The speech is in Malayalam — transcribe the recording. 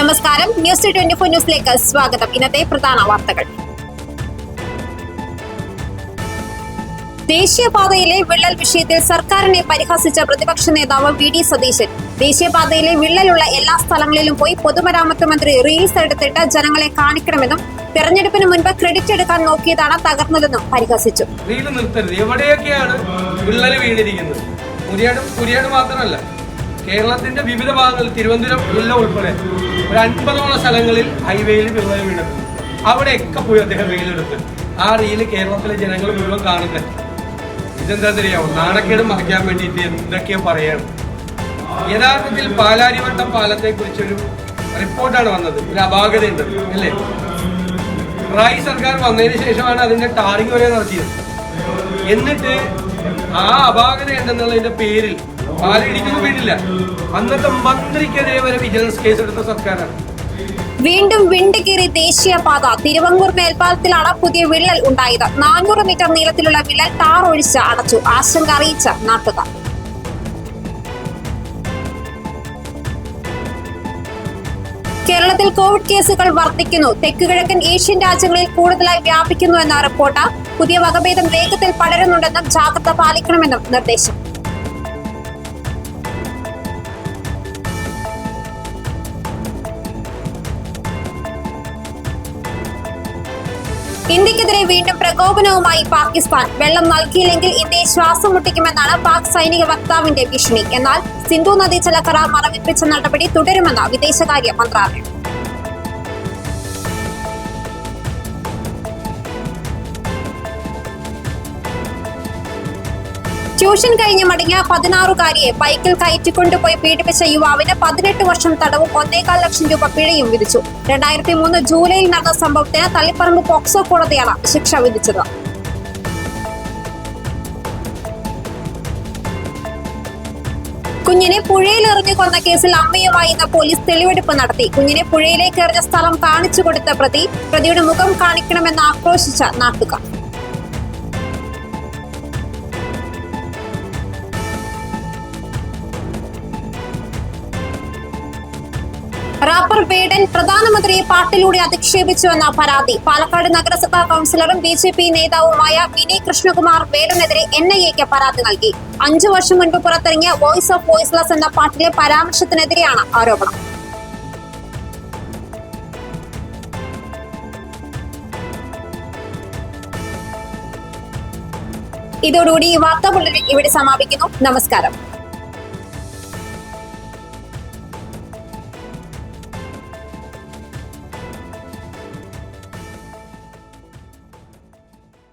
നമസ്കാരം. ന്യൂസ് ട്വന്റി ഫോർ ന്യൂസിലേക്ക് സ്വാഗതം. ഇന്നത്തെ പ്രധാന വാർത്തകൾ. ദേശീയപാതയിലെ വിള്ളൽ വിഷയത്തിൽ സർക്കാരിനെ പരിഹസിച്ച പ്രതിപക്ഷ നേതാവ് വി ഡി സതീശൻ. ദേശീയപാതയിലെ വിള്ളലുള്ള എല്ലാ സ്ഥലങ്ങളിലും പോയി പൊതുമരാമത്ത് മന്ത്രി റീൽസ് എടുത്തിട്ട് ജനങ്ങളെ കാണിക്കണമെന്നും തെരഞ്ഞെടുപ്പിന് മുൻപ് ക്രെഡിറ്റ് എടുക്കാൻ നോക്കിയതാണ് തകർന്നതെന്നും പരിഹസിച്ചു. എവിടെയൊക്കെയാണ് വിള്ളൽ വീണിരിക്കുന്നത്? മാത്രമല്ല. കേരളത്തിന്റെ വിവിധ ഭാഗങ്ങളിൽ തിരുവനന്തപുരം ജില്ല ഉൾപ്പെടെ ഒരു അൻപതോളം സ്ഥലങ്ങളിൽ ഹൈവേയിൽ വിള്ളൽ വീണിട്ടുണ്ട് അവിടെയൊക്കെ പോയി അദ്ദേഹം റീലെടുത്ത്. ആ റീൽ കേരളത്തിലെ ജനങ്ങൾ മുഴുവൻ കാണുന്നത്. ഇതെന്താ അറിയാമോ നാണക്കേട് മറയ്ക്കാൻ വേണ്ടിയിട്ട് എന്തൊക്കെയോ പറയണം. യഥാർത്ഥത്തിൽ പാലാരിവട്ടം പാലത്തെ കുറിച്ചൊരു റിപ്പോർട്ടാണ് വന്നത്. ഒരു അപാകതയുണ്ട് അല്ലേ? പിണറായി സർക്കാർ വന്നതിന് ശേഷമാണ് അതിന്റെ ടാറിംഗ് വരെ നടത്തിയത്. എന്നിട്ട് ആ അപാകത ഉണ്ടെന്നുള്ളതിന്റെ പേരിൽ പാലിടിക്കുന്നു വീടില്ല അന്നത്തെ മന്ത്രിക്കെതിരെ വരെ വിജിലൻസ് കേസ് എടുത്ത സർക്കാരാണ്. വീണ്ടും വിണ്ടുകീറി ദേശീയപാത തിരുവങ്കൂർ മേൽപ്പാലത്തിലാണ് പുതിയ വിള്ളൽ ഉണ്ടായത്. നാനൂറ് മീറ്റർ നീളത്തിലുള്ള വിള്ളൽ ടാർ ഒഴിച്ച് അടച്ചു. ആശങ്ക അറിയിച്ച നാട്ടുകാർ. കേരളത്തിൽ കോവിഡ് കേസുകൾ വർദ്ധിക്കുന്നു. തെക്കുകിഴക്കൻ ഏഷ്യൻ രാജ്യങ്ങളിൽ കൂടുതലായി വ്യാപിക്കുന്നു എന്ന റിപ്പോർട്ട് പുതിയ വകഭേദം വേഗത്തിൽ പടരുന്നുണ്ടെന്നും ജാഗ്രത പാലിക്കണമെന്നും നിർദ്ദേശം. ഇന്ത്യക്കെതിരെ വീണ്ടും പ്രകോപനവുമായി പാകിസ്ഥാൻ വെള്ളം നൽകിയില്ലെങ്കിൽ ഇന്ത്യയെ ശ്വാസം മുട്ടിക്കുമെന്നാണ് പാക് സൈനിക വക്താവിന്റെ ഭീഷണി. എന്നാൽ സിന്ധു നദീജല കരാർ മറവിപ്പിച്ച നടപടി തുടരുമെന്ന് വിദേശകാര്യ മന്ത്രാലയം. ട്യൂഷൻ കഴിഞ്ഞ് മടങ്ങിയ പതിനാറുകാരിയെ ബൈക്കിൽ കയറ്റിക്കൊണ്ടുപോയി പീഡിപ്പിച്ച യുവാവിന് പതിനെട്ട് വർഷം തടവും ഒന്നേകാൽ ലക്ഷം രൂപ പിഴയും വിധിച്ചു. രണ്ടായിരത്തി മൂന്ന് ജൂലൈയിൽ നടന്ന സംഭവത്തിന് തളിപ്പറമ്പ് പോക്സോ കോടതിയാണ് ശിക്ഷ വിധിച്ചത്. കുഞ്ഞിനെ പുഴയിൽ എറിഞ്ഞു കൊന്ന കേസിൽ അമ്മയുമായി ഇന്ന് പോലീസ് തെളിവെടുപ്പ് നടത്തി. കുഞ്ഞിനെ പുഴയിലേക്ക് എറിഞ്ഞ സ്ഥലം കാണിച്ചു കൊടുത്ത പ്രതി പ്രതിയുടെ മുഖം കാണിക്കണമെന്ന് ആക്രോശിച്ച നാട്ടുകാർ. റാപ്പർ വേടൻ പ്രധാനമന്ത്രിയെ പാട്ടിലൂടെ അധിക്ഷേപിച്ചുവെന്ന പരാതി. പാലക്കാട് നഗരസഭാ കൌൺസിലറും ബി ജെ പി നേതാവുമായ വിനയ് കൃഷ്ണകുമാർ വേടനെതിരെ എൻ ഐ എക്ക് പരാതി നൽകി. അഞ്ചു വർഷം മുൻപ് പുറത്തിറങ്ങിയ വോയിസ് ഓഫ് വോയിസ്ലെസ് എന്ന പാട്ടിലെ പരാമർശത്തിനെതിരെയാണ് ആരോപണം. ഇതോടുകൂടി ഈ വാർത്താ ബുള്ളറ്റിൻ ഇവിടെ സമാപിക്കുന്നു. നമസ്കാരം.